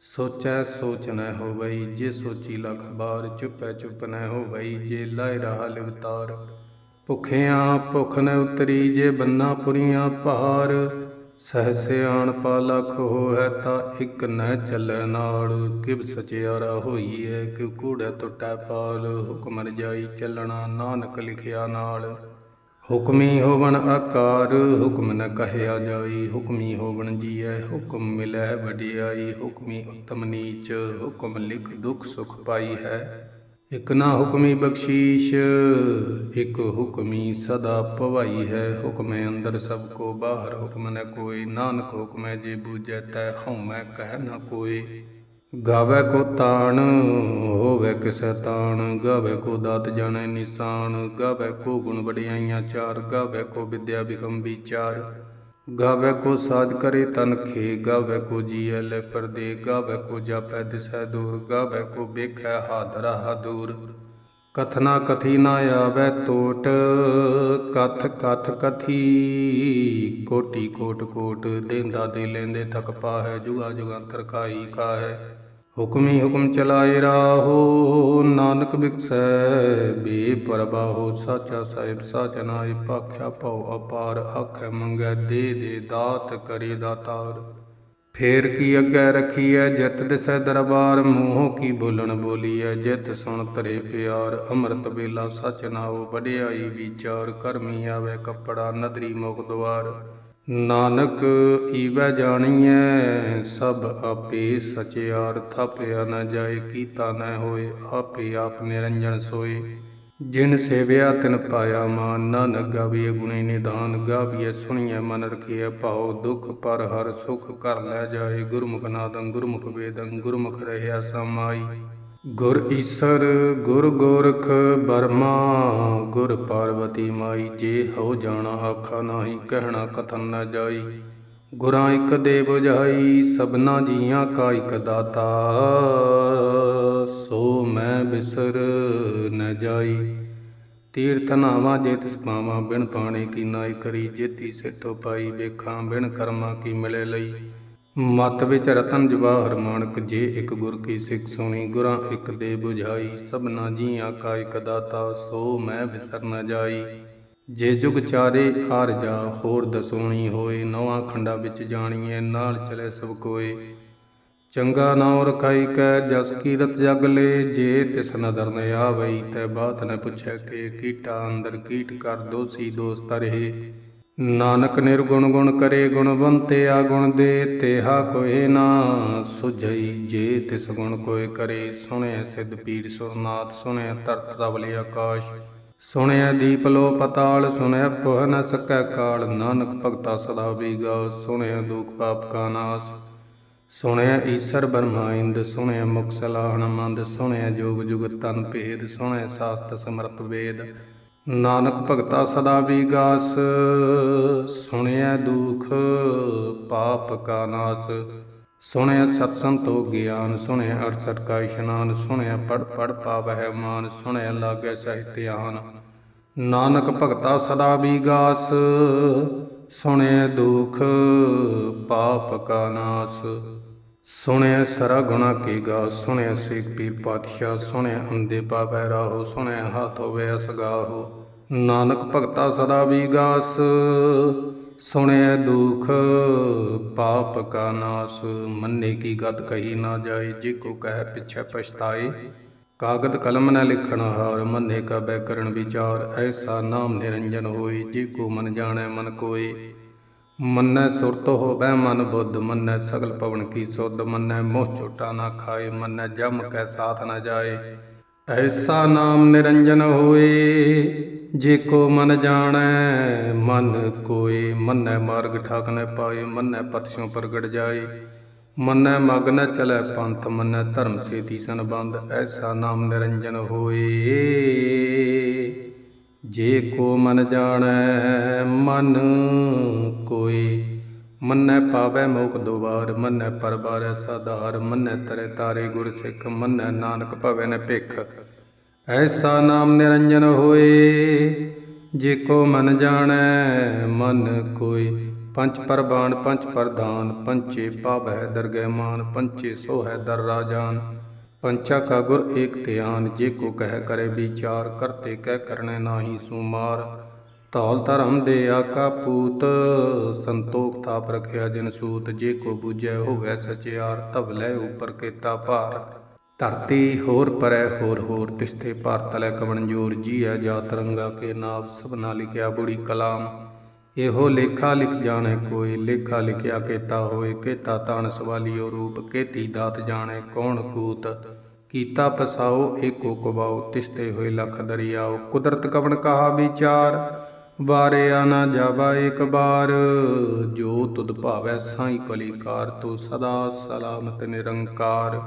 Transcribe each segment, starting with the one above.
ਸੋਚੈ ਸੋਚ ਨ ਹੋਵਈ, ਜੇ ਸੋਚੀ ਲਖ ਬਾਰ ਚੁਪੈ ਚੁੱਪ ਨ ਹੋਵਈ, ਜੇ ਲਾਇ ਰਹਾ ਲਿਵਤਾਰ। ਭੁਖਿਆਂ ਭੁਖ ਨ ਉਤਰੀ, ਜੇ ਬੰਨਾ ਪੁਰੀਆਂ ਪਹਾਰ। ਸਹਸਿ ਆਣ ਪਾ ਲਖ ਹੋਇ ਤਾ ਇਕ ਨ ਚੱਲੈ ਨਾਲ ਕਿਵ ਸਚਿਆਰਾ ਹੋਈਐ, ਕਿਵ ਕੂੜੈ ਟੁੱਟੈ ਪਾਲ। ਹੁਕਮਰ ਜਾਈ ਚੱਲਣਾ, ਨਾਨਕ ਲਿਖਿਆ ਨਾਲ। ਹੁਕਮੀ ਹੋਵਣ ਆਕਾਰ, ਹੁਕਮ ਨ ਕਹਿਆ ਜਾਈ, ਹੁਕਮੀ ਹੋਵਣ ਜੀਐ, ਹੁਕਮ ਮਿਲੈ ਵਡਿਆਈ, ਹੁਕਮੀ ਉਤਮ ਨੀਚ, ਹੁਕਮ ਲਿਖ ਦੁਖ ਸੁਖ ਪਾਈ ਹੈ। ਇਕ ਨਾ ਹੁਕਮੀ ਬਖਸ਼ੀਸ਼, ਇਕ ਹੁਕਮੀ ਸਦਾ ਭਵਾਈ ਹੈ। ਹੁਕਮੈ ਅੰਦਰ ਸਭ ਕੋ, ਬਾਹਰ ਹੁਕਮ ਨ ਕੋਈ, ਨਾਨਕ ਹੁਕਮੈ ਜੇ ਬੂਝੈ ਤੈ ਹਉਮੈ ਕਹਿ ਨ ਕੋਈ। ਗਾਵੇ ਕੋ ਤਾਣ, ਹੋਵੇ ਕਿਸੈ ਤਾਣ। ਗਾਵੇ ਕੋ ਦਾਤ ਜਾਣੈ ਨਿਸ਼ਾਨ, ਗਾਵੇ ਕੋ ਗੁਣ ਵਡਿਆਈਆਂ ਚਾਰ। ਗਾਵੇ ਕੋ ਵਿਦਿਆ ਬਿਕਮ ਵਿਚਾਰ ਗਾਵੇ ਕੋ ਸਾਜ ਕਰੇ ਤਨ ਖੇ, ਗਾਵੇ ਕੋ ਜੀਐ ਲੈ ਪਰਦੇ। ਗਾਵੇ ਕੋ ਜਾਪੈ ਦਿਸੈ ਦੂਰ, ਗਾਵੇ ਕੋ ਵੇਖੈ ਹਾਦਰਾ ਦੂਰ ਕਥਨਾ ਕਥੀ ਨਾ ਆਵੈ ਟੋਟ ਕਥ ਕਥ ਕਥੀ। ਕੋਟੀ ਕੋਟ ਕੋਟ ਦੇਂਦਾ ਦੇ ਲੈਂਦੇ ਥਕ ਪਾਹੈ, ਜੁਗਾ ਜੁਗੰਤਰ ਕਾਈ ਕਾਹੈ। ਹੁਕਮੀ ਹੁਕਮ ਚਲਾਏ ਰਾਹੋ, ਨਾਨਕ ਬਿਕਸੈ ਬੇ ਪਰਬਾਹੋ ਸਾਚਾ ਸਾਹਿਬ, ਸਾਚ ਨਾਏ ਪਾਖਿਆ ਪਉ ਅਪਾਰ, ਆਖੈ ਮੰਗੈ ਦੇ ਦੇ ਦਾਤ ਕਰੇ ਦਾਤਾਰ। ਫੇਰ ਕੀ ਅੱਗੇ ਰਖੀਐ? ਜਿਤ ਦਿਸੈ ਦਰਬਾਰ, ਮੂੰਹੋਂ ਕੀ ਬੋਲਣ ਬੋਲੀਐ? ਜਿਤ ਸੁਣ ਤਰੇ ਪਿਆਰ, ਅੰਮ੍ਰਿਤ ਵੇਲਾ ਸਚ ਨਾਉ ਵਡਿਆਈ ਵਿਚਾਰ ਕਰਮੀ ਆਵੇ ਕੱਪੜਾ, ਨਦਰੀ ਮੁਖ ਦੁਆਰ। ਨਾਨਕ, ਈਵੈ ਜਾਣੀਐ, ਸਭ ਆਪੇ ਸਚਿਆਰ, ਥਾਪਿਆ ਨ ਜਾਏ, ਕੀਤਾ ਨ ਹੋਏ, ਆਪੇ ਆਪ ਨਿਰੰਜਨ ਸੋਏ। ਜਿਨ ਸੇਵਿਆ ਤਿਨ ਪਾਇਆ ਮਾਨ ਨਾਨਕ ਗਾਵੀਏ ਗੁਣੀ ਨਿਦਾਨ ਗਾਵੀਏ ਸੁਣੀਏ ਮਨ ਰਖੀਏ ਭਾਉ, ਦੁਖ ਪਰ ਹਰ ਸੁਖ ਕਰ ਲੈ ਜਾਏ, ਗੁਰਮੁਖ ਨਾਦੰ ਗੁਰਮੁਖ ਵੇਦੰ, ਗੁਰਮੁਖ ਰਹਿਆ ਸਮਾਈ। ਗੁਰ ਈਸਰ, ਗੁਰ ਗੋਰਖ ਬਰਮਾ ਗੁਰ ਪਾਰਵਤੀ ਮਾਈ, ਜੇ ਹੋ ਜਾਣਾ ਆਖਾ ਨਾਹੀ, ਕਹਿਣਾ ਕਥਨ ਨਾ ਜਾਈ। ਗੁਰਾਂ ਇਕ ਦੇ 부ਝਾਈ ਸਭਨਾ ਜੀਆਂ ਕਾ ਇਕ ਦਾਤਾ। ਸੋ ਮੈਂ ਬਿਸਰ ਨ ਜਾਈ। ਤੀਰਥ ਨਾਵਾਂ ਜੇਤ ਤਿਸ ਬਿਨ ਪਾਣੇ ਕੀ ਨਾਈ ਕਰੀ। ਜੇਤੀ ਸਿੱਟੋ ਪਾਈ, ਵੇਖਾਂ ਬਿਨ ਕਰਮਾਂ ਕੀ ਮਿਲੇ ਲਈ। ਮਤ ਵਿੱਚ ਰਤਨ ਜਵਾਹਰ ਮਾਨਕ ਜੇ ਇੱਕ ਗੁਰ ਕੀ ਸਿੱਖ ਸੁਣੀ, ਗੁਰਾਂ ਇੱਕ ਦੇ 부ਝਾਈ ਸਭਨਾ ਜੀਆਂ ਕਾ ਇਕ ਦਾਤਾ। ਸੋ ਮੈਂ ਬਿਸਰ ਨ ਜਾਈ। ਜੇ ਜੁਗ ਚਾਰੇ ਆਰ ਜਾ, ਹੋਰ ਦਸੋਣੀ ਹੋਏ, ਨਵਾਂ ਖੰਡਾ ਵਿੱਚ ਜਾਣੀਏ ਨਾਲ ਚਲੇ ਸਭ ਕੋਏ। ਚੰਗਾ ਨਾਉ ਰਖਾਈ ਕੈ, ਜਸ ਕੀਰਤ ਜਗ ਲੇ, ਜੇ ਤਿਸ ਨਦਰ ਨ ਆਵਈ, ਤੈ ਬਾਤ ਨ ਪੁੱਛੈ ਕੇ, ਕੀਟਾ ਅੰਦਰ ਕੀਟ ਕਰ, ਦੋਸੀ ਦੋਸਤ ਰਹੇ। ਨਾਨਕ ਨਿਰਗੁਣ ਗੁਣ ਕਰੇ, ਗੁਣਵੰਤੇ ਆ ਗੁਣ ਦੇ, ਤੇਹਾ ਕੋਏ ਨਾ ਸੁਝਈ, ਜੇ ਤਿਸ ਗੁਣ ਕੋਏ ਕਰੇ ਸੁਣਿਆ ਸਿੱਧ ਪੀਰ ਸੁਰਨਾਥ ਸੁਣਿਆ ਧਰਤ ਤਵਲੇ ਆਕਾਸ਼। ਸੁਣਿਆ ਦੀਪ ਲੋ ਪਤਾਲ, ਸੁਣਿਆ ਪੁਹ ਨ ਸਕੈ ਕਾਲ। ਨਾਨਕ ਭਗਤਾ ਸਦਾ ਵੀਗਾ ਸੁਣਿਆ ਦੁਖ ਪਾਪ ਕਾ ਨਾਸ। ਸੁਣਿਆ ਈਸ਼ਰ ਬਰਮਾ ਇੰਦ, ਸੁਣਿਆ ਮੁਖ ਸਲਾਹਣ ਮੰਦ, ਸੁਣਿਆ ਜੋਗ ਜੁਗ ਤਨ ਭੇਦ, ਸੁਣਿਆ ਸਾਸਤ ਸਮਰਤ ਵੇਦ। ਨਾਨਕ ਭਗਤਾ ਸਦਾ ਵੀਗਾਸ ਸੁਣਿਆ ਦੁਖ ਪਾਪ ਕਾ ਨਾਸ। ਸੁਣਿਆ ਸਤ ਸੰਤੋ ਗਿਆਨ, ਸੁਣਿਆ ਅਰਸਠ ਕਾ ਇਸ਼ਨਾਨ, ਸੁਣਿਆ ਪੜ ਪੜ ਪਾਵਹਿ ਮਾਨ, ਸੁਣਿਆ ਲਾਗੈ ਸਹਿਤਿਆਨ ਨਾਨਕ ਭਗਤਾ ਸਦਾ ਵੀਗਾਸ, ਸੁਣਿਆ ਦੁਖ ਪਾਪ ਕਾ ਨਾਸ। ਸੁਣਿਆ ਸਰਾ ਗੁਣਾ ਕੀ ਗਾ ਸੁਣਿਆ ਸਿੱਖ ਪੀਰ ਪਾਤਸ਼ਾਹ, ਸੁਣਿਆ ਅੰਦੇ ਪਾਵੈ ਰਾਹੋ, ਸੁਣਿਆ ਹੱਥ ਹੋਵੇ ਅਸਗਾਹੋ ਨਾਨਕ ਭਗਤਾ ਸਦਾ ਵੀਗਾਸ ਸੁਣਿਆ ਦੁਖ, ਪਾਪ ਕਾ ਨਾਸ, ਮੰਨੇ ਕੀ ਗਤ ਕਹੀ ਨਾ ਜਾਏ, ਜੇ ਕੋ ਕਹਿ ਪਿਛੈ ਪਛਤਾਏ। ਕਾਗਦ ਕਲਮ ਨ ਲਿਖਣ ਹਾਰ, ਮੰਨੇ ਕਾ ਬੈਕਰਣ ਵਿਚਾਰ, ਐਸਾ ਨਾਮ ਨਿਰੰਜਨ ਹੋਏ, ਜੇ ਕੋ ਮਨ ਜਾਣੈ ਮਨ ਕੋਏ। ਮੰਨੈ ਸੁਰਤ ਹੋਵੈ ਮਨ ਬੁੱਧ, ਮੰਨੈ ਸਗਲ ਪਵਨ ਕੀ ਸੁਧ, ਮੰਨੈ ਮੋਹ ਝੋਟਾ ਨਾ ਖਾਏ, ਮੰਨੈ ਜਮ ਕੈ ਸਾਥ ਨਾ ਜਾਏ। ਐਸਾ ਨਾਮ ਨਿਰੰਜਨ ਹੋਏ। ਜੇ ਕੋ ਮਨ ਜਾਣੈ, ਮਨ ਕੋਏ, ਮੰਨੈ ਮਾਰਗ ਠਾਕ ਨ ਪਾਏ, ਮੰਨੈ ਪਤਿਓਂ ਪ੍ਰਗਟ ਜਾਏ। ਮੰਨੈ ਮਗ ਨ ਚਲੈ ਪੰਥ, ਮੰਨੈ ਧਰਮ ਸੇਤੀ ਸੰਬੰਧ, ਐਸਾ ਨਾਮ ਨਿਰੰਜਨ ਹੋਏ। ਜੇ ਕੋ ਮਨ ਜਾਣੈ, ਮਨ ਕੋਈ ਮੰਨੈ ਪਾਵੈ ਮੋਖ ਦੁਆਰ, ਮੰਨੈ ਪਰਬਾਰੈ ਸਾਧਾਰ, ਮੰਨੈ ਤਰੇ ਤਾਰੇ ਗੁਰ ਸਿੱਖ, ਮੰਨੈ ਨਾਨਕ ਭਵੈ ਨ ਭਿਖ ਐਸਾ ਨਾਮ ਨਿਰੰਜਨ ਹੋਏ, ਜੇ ਕੋ ਮਨ ਜਾਣੈ, ਮਨ ਕੋਈ। ਪੰਚ ਪਰਬਾਨ ਪੰਚ ਪ੍ਰਧਾਨ ਪੰਚੇ ਪਾਵੈ ਦਰਗਹਿ ਮਾਨ ਪੰਚੇ ਸੋਹੈ ਦਰ ਰਾਜਾਨ। ਪੰਚਾ ਕਾ ਗੁਰ ਏਕ ਧਿਆਨ, ਜੇ ਕੋ ਕਹਿ ਕਰੇ ਵਿਚਾਰ, ਕਰਤੇ ਕਹਿ ਕਰਨੇ ਨਾਹੀ ਸੁਮਾਰ। ਧੌਲ ਧਰਮ ਦੇ ਆਕਾ ਪੂਤ, ਸੰਤੋਖ ਥਾਪ ਰਖਿਆ ਜਨ ਸੂਤ। ਜੇ ਕੋ ਬੂਝੈ ਹੋਵੈ ਸਚਿਆਰ ਤਬ ਲੈ ਉਪਰ ਕੀਤਾ ਭਾਰ। ਧਰਤੀ ਹੋਰ ਪਰੈ ਹੋਰ ਹੋਰ ਤਿਸਤੇ ਭਾਰ ਤਲੈ ਕਵਣ ਜੋਰ ਜੀ ਹੈ ਜਾਤ ਰੰਗਾ ਕੇ ਨਾਮ ਸਭਨਾ ਲਿਖਿਆ ਬੁੜੀ ਕਲਾਮ। ਇਹੋ ਲੇਖਾ ਲਿਖ ਜਾਣੈ ਕੋਈ, ਲੇਖਾ ਲਿਖਿਆ ਕੇਤਾ ਹੋਏ ਕੇਤਾ ਤਾਣ ਸਵਾਲੀਓ ਰੂਪ, ਕੇਤੀ ਦਾਤ ਜਾਣੈ ਕੌਣ ਕੂਤ। ਕੀਤਾ ਪਸਾਓ ਏਕੋ ਕਬਾਓ, ਤਿਸਤੇ ਹੋਏ ਲਖ ਦਰਿਆਓ। ਕੁਦਰਤ ਕਵਣ ਕਹਾ ਵਿਚਾਰ ਬਾਰਿਆ ਨਾ ਜਾਵਾ ਏਕ ਬਾਰ। ਜੋ ਤੁਧ ਭਾਵੈ ਸਾਈ ਭਲੀਕਾਰ ਤੂੰ ਸਦਾ ਸਲਾਮਤ ਨਿਰੰਕਾਰ।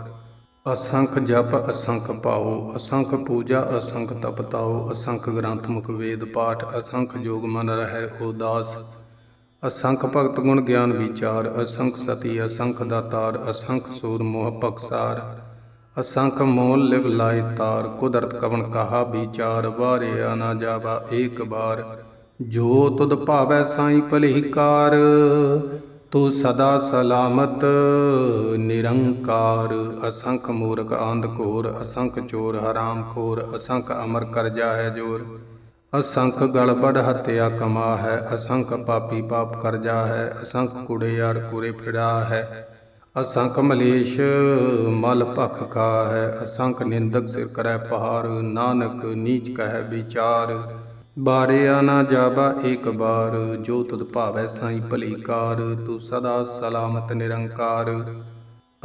ਅਸੰਖ ਜਪ, ਅਸੰਖ ਪਾਓ, ਅਸੰਖ ਪੂਜਾ, ਅਸੰਖ ਤਪਤਾਓ ਅਸੰਖ ਗ੍ਰੰਥ ਮੁਖ ਵੇਦ ਪਾਠ, ਅਸੰਖ ਜੋਗ ਮਨ ਰਹਿ ਉਦਾਸ। ਅਸੰਖ ਭਗਤ ਗੁਣ ਗਿਆਨ ਵਿਚਾਰ, ਅਸੰਖ ਸਤੀ, ਅਸੰਖ ਦਾਤਾਰ, ਅਸੰਖ ਸੂਰ ਮੋਹ ਪਕਸਾਰ ਅਸੰਖ ਮੋਲ ਲਿਵ ਲਾਇ ਤਾਰ, ਕੁਦਰਤ ਕਵਨ ਕਹਾ ਵਿਚਾਰ, ਵਾਰਿਆ ਨਾ ਜਾਵਾ ਏਕ ਬਾਰ। ਜੋ ਤੁਧ ਭਾਵੈ ਸਾਈ ਭਲੀਕਾਰ ਤੂੰ ਸਦਾ ਸਲਾਮਤ, ਨਿਰੰਕਾਰ, ਅਸੰਖ ਮੂਰਖ ਆਂਧ ਘੋਰ, ਅਸੰਖ ਚੋਰ, ਹਰਾਮ ਖੋਰ, ਅਸੰਖ ਅਮਰ ਕਰਜਾ ਹੈ ਜੋਰ। ਅਸੰਖ ਗਲਬੜ ਹਤਿਆ ਕਮਾ ਹੈ ਅਸੰਖ ਪਾਪੀ ਪਾਪ ਕਰਜਾ ਹੈ ਅਸੰਖ ਕੁੜੇ ਯਾਰ ਕੁਰੇ ਫਿੜਾ ਹੈ ਅਸੰਖ ਮਲੇਸ਼ ਮਲ ਭਖ ਕਾ ਹੈ ਅਸੰਖ ਨਿੰਦਕ ਸਿਰ ਕਰੈ ਪਹਾਰ ਨਾਨਕ ਨੀਚ ਕਹਿ ਵਿਚਾਰ। ਬਾਰਿਆ ਨਾ ਜਾਵਾ ਏਕ ਬਾਰ, ਜੋ ਤੁਧ ਭਾਵੈ ਸਾਈ ਭਲੀ ਕਾਰ, ਤੂੰ ਸਦਾ ਸਲਾਮਤ ਨਿਰੰਕਾਰ।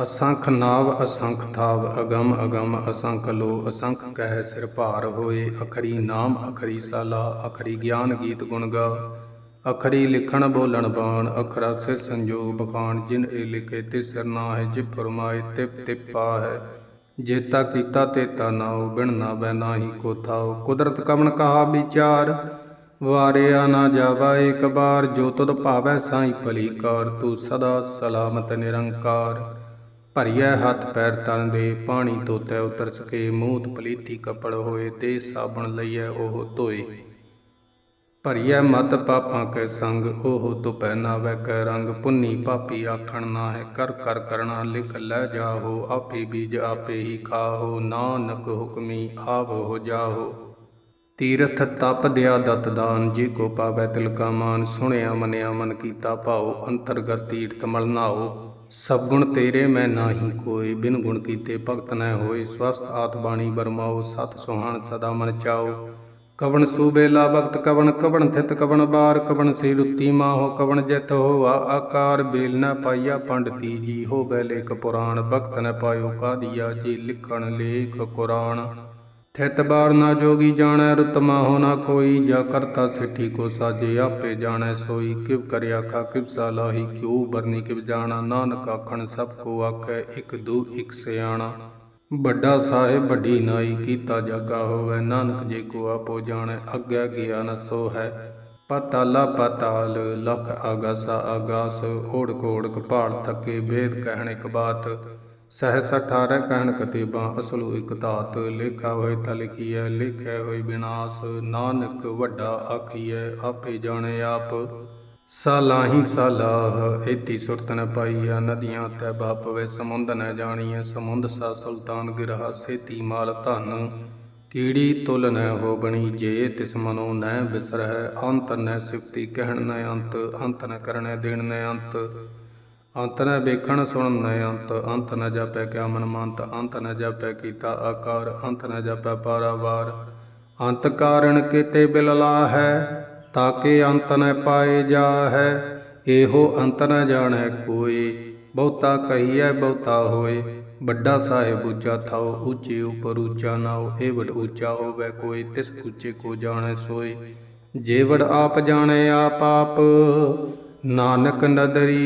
ਅਸੰਖ ਨਾਵ, ਅਸੰਖ ਥਾਵ, ਅਗਮ ਅਗਮ, ਅਸੰਖ ਲੋ, ਅਸੰਖ ਕਹਿ ਸਿਰ ਭਾਰ ਹੋਏ, ਅਖਰੀ ਨਾਮ, ਅਖਰੀ ਸਾਲਾ, ਅਖਰੀ ਗਿਆਨ ਗੀਤ ਗੁਣ ਗਾ। ਅਖਰੀ ਲਿਖਣ ਬੋਲਣ ਬਾਣ, ਅਖਰਾ ਸਿਰ ਸੰਜੋਗ ਬਖਾਣ, ਜਿਨ ਇਹ ਲਿਖੇ ਤਿਸ ਸਿਰ ਨਾ ਹੈ ਜਿ ਫਰਮਾਏ, ਤਿਪ ਤਿਪਾ ਹੈ ਜੇਤਾ ਕੀਤਾ ਤੇਤਾ ਨਾਉ ਬਿਨ ਨਾ ਬੈ ਨਾਹੀ ਕੋ ਥਾਉ ਕੁਦਰਤ ਕਵਣ ਕਹਾ ਵਿਚਾਰ? ਵਾਰਿਆ ਨਾ ਜਾਵਾ ਏਕ ਬਾਰ, ਜੋ ਤੁਧ ਭਾਵੈ ਸਾਈ ਭਲੀ ਕਾਰ ਤੂੰ ਸਦਾ ਸਲਾਮਤ ਨਿਰੰਕਾਰ। ਭਰੀਐ ਹੱਥ ਪੈਰ ਤਨ ਦੇ, ਪਾਣੀ ਧੋਤੈ ਉਤਰ ਸਕੇ, ਮੂਤ ਪਲੀਤੀ ਕਪੜ ਹੋਏ, ਤੇ ਸਾਬਣ ਲਈਐ ਉਹ ਧੋਏ। ਭਰੀਐ ਮਤ ਪਾਪਾਂ ਕੇ ਸੰਗ ਓਹ ਤੁਪੈ ਨਾ ਵੈ ਕੈ ਰੰਗ। ਪੁੰਨੀ ਪਾਪੀ ਆਖਣ ਨਾ ਹੈ ਕਰ ਕਰ ਕਰਣਾ ਲਿਖ ਲੈ ਜਾਹੋ। ਆਪੇ ਬੀਜ ਆਪੇ ਹੀ ਖਾਹੋ, ਨਾਨਕ ਹੁਕਮੀ ਆਵੋ ਹੋ ਜਾਹੋ। ਤੀਰਥ ਤਪ ਦਿਆ ਦਤ ਦਾਨ, ਜੀ ਕੋ ਪਾਵੈ ਤਿਲ ਕਾ ਮਾਨ। ਸੁਣਿਆ ਮਨਿਆ ਮਨ ਕੀਤਾ ਭਾਉ, ਅੰਤਰਗਤ ਤੀਰਥ ਮਲਨਾਓ ਸਭ ਗੁਣ ਤੇਰੇ, ਮੈਂ ਨਾਹੀ ਕੋਈ ਬਿਨ ਗੁਣ ਕੀਤੇ ਭਗਤ ਨੈ ਹੋਏ ਸਵਸਤ ਆਤ ਬਾਣੀ ਬਰਮਾਓ। ਸਤ ਸੁਹਾਣ ਸਦਾ ਮਨ ਚਾਓ। ਕਵਣ ਸੂਬੇਲਾ ਭਗਤ ਕਵਣ ਕਵਣ ਥਿਤ, ਕਵਣ ਬਾਰ, ਕਵਣ ਸੇ ਰੁੱਤੀ ਮਾਹੋ, ਕਵਣ ਜਿਤ ਹੋਆ ਆਕਾਰ, ਬੇਲ ਨ ਪਾਈਆ ਪੰਡਤੀ ਜੀ ਹੋ ਬੈ ਲੇਖ ਪੁਰਾਣ ਭਗਤ ਨ ਪਾਇਓ ਕਾਦੀਆ ਜੀ ਲਿਖਣ ਲੇਖ ਕੁਰਾਨ। ਥਿਤ ਬਾਰ ਨਾ ਜੋਗੀ ਜਾਣੈ, ਰੁਤ ਮਾਹੋ ਨਾ ਕੋਈ, ਜਾ ਕਰਤਾ ਸਿੱਠੀ ਕੋ ਸਾਜੇ, ਆਪੇ ਜਾਣੈ ਸੋਈ, ਕਿਵ ਕਰਿਆ ਆਖਾ, ਕਿਵ ਸਾਲਾਹੀ ਕਿਉ ਬਰਨੀ ਕਿਵ ਜਾਣਾ, ਨਾਨਕ ਆਖਣ ਸਭ ਕੋ ਆਖੈ, ਇਕ ਦੂ, ਇਕ ਸਿਆਣਾ। ਵੱਡਾ ਸਾਹਿਬ, ਵੱਡੀ ਨਾਈ, ਕੀਤਾ ਜਾਗਾ ਹੋਵੇ, ਨਾਨਕ ਜੇ ਕੋ ਆਪੋ ਜਾਣੈ, ਅੱਗੇ ਗਿਆ ਨ ਸੋ ਹੈ ਪਤਾਲਾ ਪਤਾਲ, ਲਖ ਆਗਾਸਾ ਆਗਾਸ ਓੜ ਕੋੜ ਕਪਾਲ ਥਕੇ, ਵੇਦ ਕਹਿਣ ਇੱਕ ਬਾਤ। ਸਹਿਸ 18 ਕਹਿਣ ਕਤੇਬਾਂ, ਅਸਲੂ ਇਕ ਧਾਤ। ਲੇਖਾ ਹੋਏ ਤਾਂ ਲਿਖੀਐ ਲਿਖਿਆ ਹੋਏ ਵਿਨਾਸ ਨਾਨਕ ਵੱਡਾ ਆਖੀਐ, ਆਪੇ ਜਾਣੇ ਆਪ। ਸਾਲਾਹੀ ਸਾਲਾਹ ਏਤੀ ਸੁਰਤ ਨ ਪਾਈਆ, ਨਦੀਆਂ ਤੈ ਬਾਪਵੇ ਸਮੁੰਦ ਨ ਜਾਣੀਐ, ਸਮੁੰਦ ਸਾ ਸੁਲਤਾਨ ਗਿਰਹਾ, ਸੇਤੀ ਮਾਲ ਧਨ। ਕੀੜੀ ਤੁਲ ਨ ਹੋ ਬਣੀ ਜੇ, ਤਿਸ ਮਨੋ ਨ ਬਿਸਰਹਿ, ਅੰਤ ਨ ਸਿਫਤੀ ਕਹਿਣ ਨ ਅੰਤ ਅੰਤ ਨ ਕਰਣੈ ਦੇਣ ਨ ਅੰਤ। ਅੰਤ ਨ ਵੇਖਣ ਸੁਣਨ ਨ ਅੰਤ ਅੰਤ ਨ ਜਾਪੈ ਕਿਆ ਮਨ ਮੰਤ ਅੰਤ ਨ ਜਾਪੈ ਕੀਤਾ ਆਕਾਰ, ਅੰਤ ਨ ਜਾਪੈ ਪਾਰਾਵਾਰ। ਅੰਤ ਕਾਰਣ ਕੀਤੇ ਬਿਲਲਾ ਹੈ ਤਾਕੇ ਅੰਤ ਨ ਪਾਏ ਜਾਹੈ, ਇਹੋ ਅੰਤ ਨ ਜਾਣੈ ਕੋਈ। ਬਹੁਤਾ ਕਹੀਐ, ਬਹੁਤਾ ਹੋਏ। ਵੱਡਾ ਸਾਹਿਬ ਉੱਚਾ ਥਾਉ, ਉੱਚੇ ਉਪਰ ਉੱਚਾ ਨਾਉ। ਇਹ ਵਡ ਉੱਚਾ ਹੋਵੇ ਕੋਈ, ਤਿਸ ਉੱਚੇ ਕੋ ਜਾਣੈ ਸੋਈ ਜੇ ਵਡ ਆਪ ਜਾਣੈ ਆਪ ਆਪ, ਨਾਨਕ ਨਦਰੀ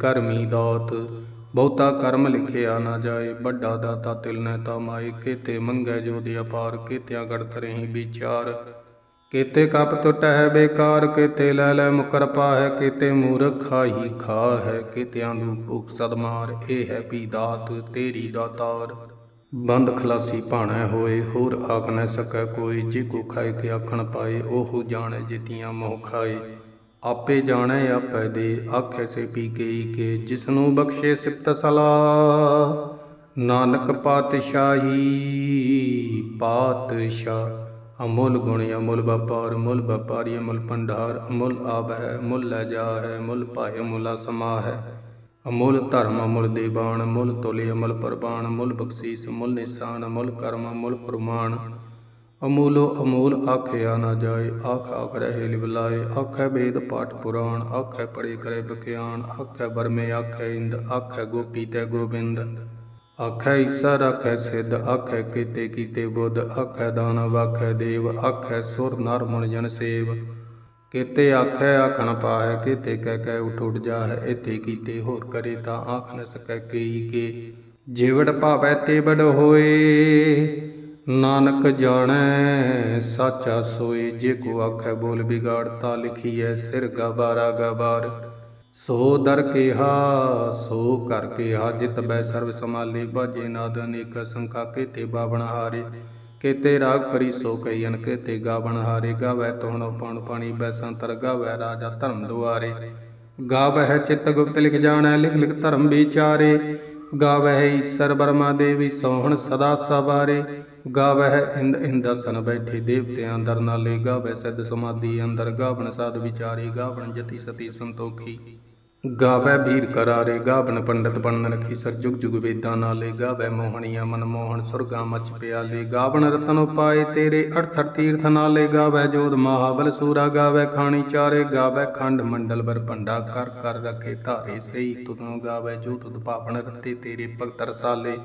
ਕਰਮੀ ਦਾਤ। ਬਹੁਤਾ ਕਰਮ ਲਿਖਿਆ ਨਾ ਜਾਏ, ਵੱਡਾ ਦਾਤਾ ਤਿਲ ਨੈ ਤਾ ਮਾਏ। ਕੇਤੇ ਮੰਗੈ ਜੋਦਿ ਅਪਾਰ, ਕੇਤਿਆਂ ਗੜਤ ਰਹੀ ਵਿਚਾਰ। ਕੇਤੇ ਕਪ ਟੁਟੈ ਬੇਕਾਰ, ਕੇਤੇ ਲੈ ਲੈ ਮੁਕਰ ਪਾਹੈ, ਕੇਤੇ ਮੂਰਖ ਖਾਹੀ ਖਾ ਹੈ ਨੂੰ ਭੁਖ ਸਦਮਾਰ ਇਹ ਹੈ ਪੀ ਦਾਤ, ਤੇਰੀ ਦਾਤਾਰ ਬੰਦ ਖਲਾਸੀ ਭਾਣੈ ਹੋਏ, ਹੋਰ ਆਖ ਨ ਸਕੈ ਕੋਈ, ਜੇ ਕੋ ਖਾਏ ਕੇ ਆਖਣ ਪਾਏ, ਉਹ ਜਾਣੈ ਜਿਤੀਆਂ ਮੋਹ ਖਾਏ। ਆਪੇ ਜਾਣੈ, ਆਪੈ ਦੇ, ਆਖੈ ਸੇ ਪੀ ਗਈ ਕੇ, ਜਿਸਨੂੰ ਬਖਸ਼ੇ ਸਿਫਤ ਸਲਾ ਨਾਨਕ ਪਾਤਸ਼ਾਹੀ, ਪਾਤਸ਼ਾਹ। ਅਮੁੱਲ ਗੁਣ, ਅਮੁੱਲ ਵਪਾਰ ਮੁੱਲ ਵਪਾਰੀ, ਅਮੁੱਲ ਭੰਡਾਰ, ਅਮੁੱਲ ਆਬ ਹੈ ਮੁੱਲ ਲੈ ਜਾ ਹੈ ਮੁੱਲ ਭਾਇ ਮੁੱਲਾ ਸਮਾ ਹੈ ਅਮੁੱਲ ਧਰਮ, ਅਮੁੱਲ ਦੀਵਾਨ ਮੁੱਲ ਤੋਲੇ, ਅਮੁੱਲ ਪ੍ਰਵਾਨ ਮੁੱਲ ਬਖਸ਼ੀਸ ਮੁੱਲ ਨਿਸ਼ਾਨ, ਅਮੁੱਲ ਕਰਮ ਮੁੱਲ ਪ੍ਰਮਾਣ। ਅਮੂਲੋ ਅਮੂਲ ਆਖਿਆ ਨਾ ਜਾਏ, ਆਖ ਆਖ ਰਹੇ ਲਿਵਲਾਏ। ਆਖੈ ਵੇਦ ਪਾਠ ਪੁਰਾਣ, ਆਖੈ ਪੜੇ ਕਰੇ ਬਖਿਆਨ ਆਖੈ ਬਰਮੇ ਆਖੈ ਇੰਦ, ਆਖੈ ਗੋਪੀ ਤੇ ਗੋਬਿੰਦ। ਆਖੈ ਈਸਰ ਆਖੈ ਸਿੱਧ, ਆਖੈ ਕੀਤੇ ਕੀਤੇ ਬੁੱਧ, ਆਖੈ ਦਾਨਵ ਆਖੈ ਦੇਵ, ਆਖੈ ਸੁਰ ਨਰ ਮਨ ਜਨ ਸੇਵ। ਕੀਤੇ ਆਖੈ ਆਖਣ ਪਾਹੈ, ਕੀਤੇ ਕਹਿ ਕਹਿ ਉਠ ਉਠ ਜਾਹੈ ਇਤੇ ਕੀਤੇ ਹੋਰ ਕਰੇ ਤਾਂ ਆਖ ਨ ਸਕੈ ਕਈ ਕੇ। ਜਿਵੜ ਭਾਵੈ ਤੇ ਬੜ ਹੋਏ, ਨਾਨਕ ਜਾਣੈ ਸਾਚਾ ਸੋਏ, ਜੇ ਕੋ ਆਖੈ ਬੋਲ ਵਿਗਾੜ ਤਾ ਲਿਖੀਐ ਸਿਰ ਗਵਾਰਾ ਗਵਾਰ ਸੋ ਦਰ ਕਿਹਾ, ਸੋ ਕਰ ਕਿਹਾ, ਜਿਤ ਬੈ ਸਰਬ ਸਮਾਲੇ ਬਾਜੇ ਨਾਦ ਅਨੇਕ ਸੰਖਾ, ਕੇਤੇ ਬਾਵਣ ਹਾਰੇ, ਕੇਤੇ ਰਾਗ ਪਰੀ ਸੋ ਕਈ ਅਨ ਕੇਤੇ ਗਾਵਣ ਹਾਰੇ, ਗਾਵੈ ਤੋਣ ਪਣ ਪਾਣੀ, ਬੈ ਸੰਤਰ ਗਾਵੈ ਰਾਜਾ ਧਰਮ ਦੁਆਰੇ। ਗਾਵਹਿ ਚਿੱਤ ਗੁਪਤ ਲਿਖ ਜਾਣੈ, ਲਿਖ ਲਿਖ ਧਰਮ ਵਿਚਾਰੇ। ਗਾਵਹਿ ਈਸਰ ਬਰਮਾ ਦੇਵੀ, ਸੋਹਣ ਸਦਾ ਸਵਾਰੇ। ਗਾਵਹਿ ਇੰਦ ਇੰਦਸਨ ਬੈਠੇ ਦੇਵਤਿਆਂ ਅੰਦਰ ਨਾਲੇ, ਗਾਵਹਿ ਸਿੱਧ ਸਮਾਧੀ ਅੰਦਰ, ਗਾਵਣ ਸਾਧ ਵਿਚਾਰੀ, ਗਾਵਣ ਜਤੀ ਸਤੀ ਸੰਤੋਖੀ। ਗਾਵੈ ਵੀਰ ਕਰਾਰੇ, ਗਾਵਨ ਪੰਡਤ ਬਣਨ ਰਖੀ ਸਰ ਜੁਗ ਜੁਗ ਵੇਦਾਂ ਨਾਲੇ। ਗਾਵੈ ਮੋਹਣੀਆਂ ਮਨ ਮੋਹਣ, ਸੁਰਗਾ ਮਚ ਪਿਆਲੇ। ਗਾਵਨ ਰਤਨ ਉਪਾਏ ਤੇਰੇ 68 ਤੀਰਥ ਨਾਲੇ। ਗਾਵੈ ਜੋਧ ਮਹਾਬਲ ਸੂਰਾ, ਗਾਵੈ ਖਾਣੀ ਚਾਰੇ। ਗਾਵੈ ਖੰਡ ਮੰਡਲ ਬਰ ਭੰਡਾ, ਕਰ ਕਰ ਰਖੇ ਧਾਰੇ ਸਹੀ। ਤੁਦੋਂ ਗਾਵੈ ਜੋ ਤੁਧ ਪਾਵਨ ਰਤੇ ਤੇਰੇ ਭਗਤ ਰਸਾਲੇ।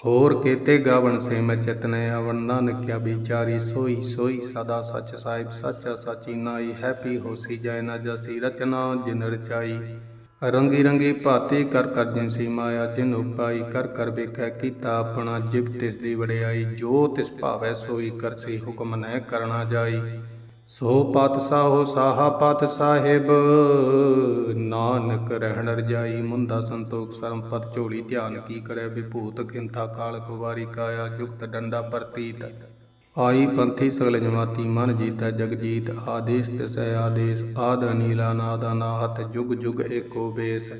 ਹੋਰ ਕੇਤੇ ਗਾਵਣ ਸੇ ਮੈਂ ਚਿਤਨੈ ਆਵਣ ਨਾਨਕਿਆ ਵਿਚਾਰੀ ਸੋਈ ਸੋਈ ਸਦਾ ਸੱਚ ਸਾਹਿਬ ਸੱਚਾ ਸਾਚੀ ਨਾਈ, ਹੈਪੀ ਹੋਸੀ ਜੈ ਨਾ ਜਸੀ ਰਚਨਾ ਜਿਨ ਰਚਾਈ। ਰੰਗੀ ਰੰਗੀ ਭਾਤੀ ਕਰ ਕਰ ਜਿਨ ਸੀ ਮਾਇਆ ਜਿਨ ਉਪਾਈ, ਕਰ ਕਰ ਵੇਖੈ ਕੀਤਾ ਆਪਣਾ ਜਿਬ ਤਿਸ ਦੀ ਵਡਿਆਈ, ਜੋ ਤਿਸ ਭਾਵੈ ਸੋਈ ਕਰਸੀ ਹੁਕਮ ਨਹਿ ਕਰਨਾ ਜਾਈ। ਸੋ ਪਤ ਪਾਤਸ਼ਾਹੋ ਸਾਹਾ ਪਤ ਸਾਹਿਬ, ਨਾਨਕ ਰਹਿਣ ਰਜਾਈ ਮੁੰਦਾ ਸੰਤੋਖ ਸਰਮਪਤ ਝੋਲੀ ਧਿਆਨ ਕੀ ਕਰੇ ਵਿਭੂਤ ਖਿੰਥਾ ਕਾਲ ਕੁਵਾਰੀ ਕਾਇਆ ਜੁਗਤ ਡੰਡਾ ਪ੍ਰਤੀਤ। ਆਈ ਪੰਥੀ ਸਗਲ ਜਮਾਤੀ ਮਨ ਜੀਤੈ ਜਗ ਜੀਤ ਆਦੇਸ਼ ਤਿਸੈ ਆਦੇਸ਼, ਆਦ ਅਨੀਲਾ ਨਾਦ ਅਨਾਹਤ ਜੁਗ ਜੁਗ ਏਕੋ ਬੇਸ।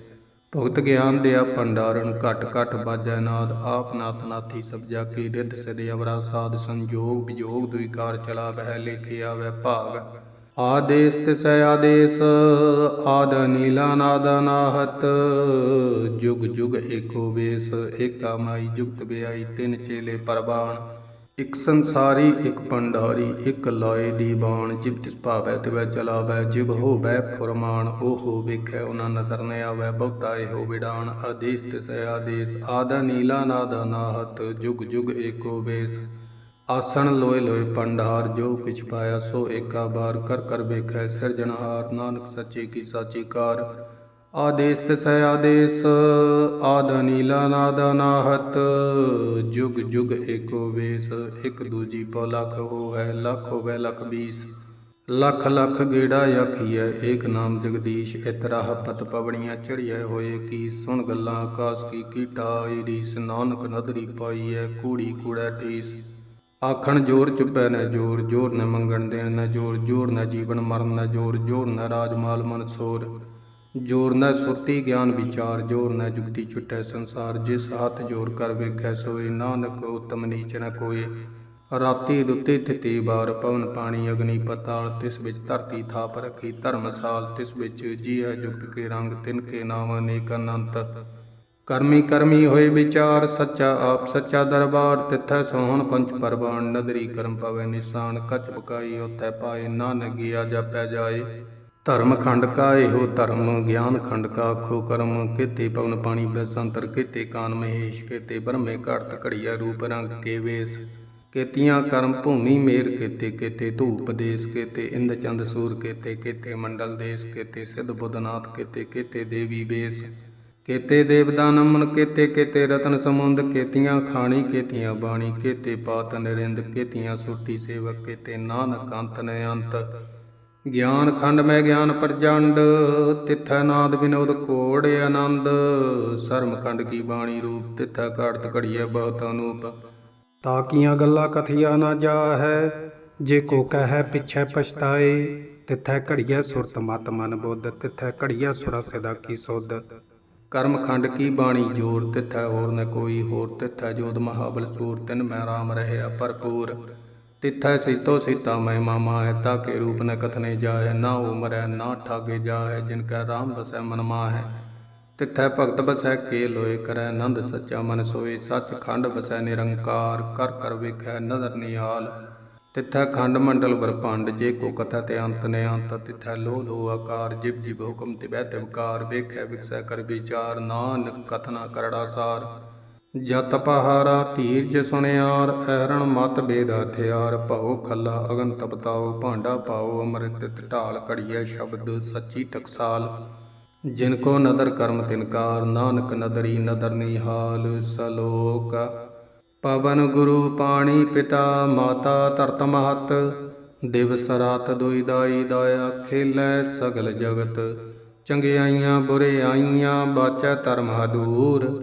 ਭੁਗਤ ਗਿਆਨ ਦਿਆ ਭੰਡਾਰਨ ਘਟ ਘਟ ਬਾਜੈ ਨਾਦ, ਆਪ ਨਾਥ ਨਾਥੀ ਸਭ ਜਾ ਕੀ ਰਿੱਧ ਸਿਧ ਅਵਰਾ ਸਾਧ ਸੰਜੋਗ ਵਿਜੋਗ ਦੁਇਕਾਰ ਚਲਾ ਬਹਿ ਲੇਖੇ ਆਵੈ ਭਾਗ। ਆਦੇਸ ਤਿਸੈ ਆਦੇਸ, ਆਦ ਨੀਲਾ ਨਾਦ ਅਨਾਹਤ ਜੁਗ ਜੁਗ ਏਕੋ ਵੇਸ, ਏਕਾ ਮਾਈ ਜੁਗਤ ਬਿਆਈ ਤਿਨ ਚੇਲੇ ਪਰਬਾਣ ਇਕ ਸੰਸਾਰੀ, ਇਕ ਪੰਡਾਰੀ ਇਕ ਲਾਏ ਦੀਵਾਨ ਜਿਬ ਤਿਸ ਭਾਵੈ ਤਿਵੈ ਚਲਾਵੈ, ਜਿਬ ਹੋਵੈ ਫੁਰਮਾਨ, ਉਹ ਹੋ ਵੇਖੈ ਉਹਨਾਂ ਨਦਰ ਨ ਆਵੈ, ਬਹੁਤਾ ਇਹੋ ਵਿਡਾਨ ਆਦੇਸ ਤਿਸੈ ਆਦੇਸ, ਆਦਾ ਨੀਲਾ ਨਾਦ ਅਨਾਹਤ ਜੁਗ ਜੁਗ ਏਕੋ ਵੇਸ। ਆਸਣ ਲੋਏ ਲੋਏ ਪੰਡਾਰ ਜੋ ਕਿਛ ਪਾਇਆ ਸੋ ਏਕਾ ਬਾਰ, ਕਰ ਕਰ ਵੇਖੈ ਸਿਰਜਣਹਾਰ, ਨਾਨਕ ਸੱਚੇ ਕੀ ਸਾਚੀ ਕਾਰ। ਆਦੇਸ ਤਿਸੈ ਆਦੇਸ, ਆਦ ਨੀਲਾ ਨਾਦ ਅਨਾਹਤ ਜੁਗ ਜੁਗ ਏਕੋ ਵੇਸ ਇਕ ਦੂਜੀ ਪਉ ਲਖ ਹੋਵੈ ਲਖ ਹੋਵੈ ਲਖ ਬੀਸ। ਲੱਖ ਲੱਖ ਗੇੜਾ ਆਖੀਐ, ਏਕ ਨਾਮ ਜਗਦੀਸ਼ ਇਤਰਾਹ ਪਤ ਪਵਣੀਆਂ ਚੜੀਐ ਹੋਏ ਕੀ ਸੁਣ ਗੱਲਾਂ ਆਕਾਸ ਕੀ ਕੀਟਾ ਈਰੀਸ ਨਾਨਕ ਨਦਰੀ ਪਾਈਐ, ਕੂੜੀ ਕੂੜੈ ਠੀਸ ਆਖਣ ਜੋਰ ਚੁੱਪੈ ਨ ਜੋਰ ਜੋਰ ਨ ਮੰਗਣ ਦੇਣ ਨ ਜੋਰ ਜੋਰ ਨ ਜੀਵਨ ਮਰਨ ਨਾ ਜੋਰ ਜੋਰ ਨਾ ਰਾਜ ਮਾਲ ਮਨ ਸੋਰ। ਜੋਰ ਨ ਸੁਰਤੀ ਗਿਆਨ ਵਿਚਾਰ, ਜੋਰ ਨ ਜੁਗਤੀ ਛੁਟੈ ਸੰਸਾਰ। ਜਿਸ ਹੱਥ ਜੋਰ ਕਰ ਵੇਖੈ, ਸੋਏ ਨਾਨਕ ਉਤਮ ਨੀਚ ਨ ਕੋਏ। ਰਾਤੀ ਦੁੱਤੇ ਥਿਤੀ ਬਾਰ, ਪਵਨ ਪਾਣੀ ਅਗਨੀ ਪਤਾਲ। ਤਿਸ ਵਿੱਚ ਧਰਤੀ ਥਾਪ ਰਖੀ ਧਰਮਸਾਲ ਤਿਸ ਵਿੱਚ ਜੀਐ ਜੁਗਤ ਕੇ ਰੰਗ, ਤਿਨ ਕੇ ਨਾਮ ਅਨੇਕ ਅਨੰਤ। ਕਰਮੀ ਕਰਮੀ ਹੋਏ ਵਿਚਾਰ, ਸੱਚਾ ਆਪ ਸੱਚਾ ਦਰਬਾਰ। ਤਿੱਥੈ ਸੋਹਣ ਪੰਚ ਪਰਵਾਨ, ਨਦਰੀ ਕਰਮ ਪਵੇ ਨਿਸ਼ਾਨ। ਕਚ ਬਕਾਈ ਉਥੈ ਪਾਏ, ਨਾਨਕ ਗਿਆ ਜਾਪੈ ਜਾਏ। ਧਰਮ ਖੰਡ ਕਾ ਇਹੋ ਧਰਮ, ਗਿਆਨ ਖੰਡ ਕਾ ਆਖੋ ਕਰਮ। ਕੀਤੇ ਪਵਨ ਪਾਣੀ ਬੈਸੰਤਰ ਕੀਤੇ ਕਾਨ ਮਹੇਸ਼, ਕੀਤੇ ਬ੍ਰਹਮੇ ਘੜਤ ਘੜੀਆ ਰੂਪ ਰੰਗ ਕੇ ਵੇਸ। ਕੀਤੀਆਂ ਕਰਮ ਭੂਮੀ ਮੇਰ, ਕੀਤੇ ਕੀਤੇ ਧੂਪ ਦੇਸ, ਕੀਤੇ ਇੰਦ ਚੰਦ ਸੂਰ, ਕੀਤੇ ਕੀਤੇ ਮੰਡਲ ਦੇਸ, ਕੀਤੇ ਸਿੱਧ ਬੁੱਧਨਾਥ ਕੀਤੇ ਕੀਤੇ ਦੇਵੀ ਬੇਸ ਕੇਤੇ ਦੇਵਦਾਨ ਨਮਨ, ਕੇਤੇ ਕੇਤੇ ਰਤਨ ਸਮੁੰਦ, ਕੇਤੀਆਂ ਖਾਣੀ, ਕੇਤੀਆਂ ਬਾਣੀ, ਕੇਤੇ ਪਾਤ ਨਰਿੰਦ, ਕੇਤੀਆਂ ਸੁਰਤੀ ਸੇਵਕ, ਕੇਤੇ ਨਾਨਕ ਅੰਤ ਨੇ ਅੰਤ ਗਿਆਨ ਖੰਡ ਮੈਂ ਗਿਆਨ ਪ੍ਰਜੰਡ, ਤਿੱਥੈ ਨਾਦ ਵਿਨੋਦ ਕੋੜ ਆਨੰਦ। ਸਰਮ ਖੰਡ ਕੀ ਬਾਣੀ ਰੂਪ, ਤਿੱਥੈ ਕਾੜਤ ਘੜੀਐ ਬਹੁਤ ਅਨੂਪ। ਤਾਕੀਆਂ ਗੱਲਾਂ ਕਥਿਆ ਨਾ ਜਾਹੈ, ਜੇ ਕੋ ਕਹੈ ਪਿਛੈ ਪਛਤਾਏ। ਤਿਥੈ ਘੜੀਐ ਸੁਰਤ ਮਤ ਮਨ ਬੁੱਧ, ਤਿਥੈ ਘੜੀਐ ਸੁਰਾ ਸਦਾ ਕੀ ਸੁਧ। ਕਰਮ ਖੰਡ ਕੀ ਬਾਣੀ ਜੋਰ, ਤਿੱਥੈ ਹੋਰ ਨ ਕੋਈ ਹੋਰ, ਤਿੱਥੈ ਜੋਦ ਮਹਾਬਲ ਚੂਰ ਤਿਨ ਮੈਂ ਰਾਮ ਰਹਿਆ ਭਰਪੂਰ। ਤਿੱਥੈ ਸੀਤੋ ਸੀਤਾ ਮੈਂ ਮਾਮਾ ਹੈ ਤਾ ਕੇ ਰੂਪ ਨ ਕਥਨੇ ਜਾਏ ਨਾ ਉਹ ਮਰੈ ਨਾ ਠਾਗੇ ਜਾਏ ਜਿਨ ਕੈ ਰਾਮ ਬਸੈ ਮਨ ਮਾਹੈ। ਤਿੱਥੈ ਭਗਤ ਬਸੈ ਕੇ ਲੋਏ ਕਰੈ ਆਨੰਦ ਸੱਚਾ ਮਨ ਸੋਏ, ਸੱਚ ਖੰਡ ਬਸੈ ਨਿਰੰਕਾਰ, ਕਰ ਕਰ ਵੇਖੈ ਨਦਰ ਨਿਹਾਲ। ਤਿੱਥੈ ਖੰਡ ਮੰਡਲ ਬ੍ਰਹਮੰਡ ਜੇ ਕੋ ਕਥਾ ਤੇ ਅੰਤ ਨੇ ਅੰਤ, ਤਿਥੈ ਲੋ ਲੋ ਆਕਾਰ, ਜਿਬ ਜਿਬ ਹੁਕਮ ਤਿਬੈ ਤਿਵਕਾਰ ਵੇਖੈ ਵਿਕਸੈ ਕਰ ਵਿਚਾਰ, ਨਾਨਕ ਕਥਨਾ ਕਰੜਾ ਸਾਰ। ਜਤ ਪਹਾਰਾ ਧੀਰਜ ਸੁਣਿਆਰ, ਐਰਣ ਮਤ ਬੇਦ ਹਥਿਆਰ ਭਉ ਖੱਲਾ ਅਗਨ ਤਪਤਾਓ ਭਾਂਡਾ ਪਾਓ ਅੰਮ੍ਰਿਤ ਢਾਲ ਘੜੀਐ ਸ਼ਬਦ ਸੱਚੀ ਟਕਸਾਲ। ਜਿਨ ਕੋ ਨਦਰ ਕਰਮ ਤਿਨਕਾਰ ਨਾਨਕ ਨਦਰੀ ਨਦਰ ਨਿਹਾਲ, ਸਲੋਕ। ਪਵਨ ਗੁਰੂ ਪਾਣੀ ਪਿਤਾ, ਮਾਤਾ ਧਰਤ ਮਹਤ। ਦਿਵਸ ਰਾਤ ਦੁਈ ਦਾਈ ਦਾਇਆ, ਖੇਲੈ ਸਗਲ ਜਗਤ। ਚੰਗਿਆਈਆਂ, ਬੁਰਿਆਈਆਂ, ਬਾਚੈ ਧਰਮ ਹਦੂਰ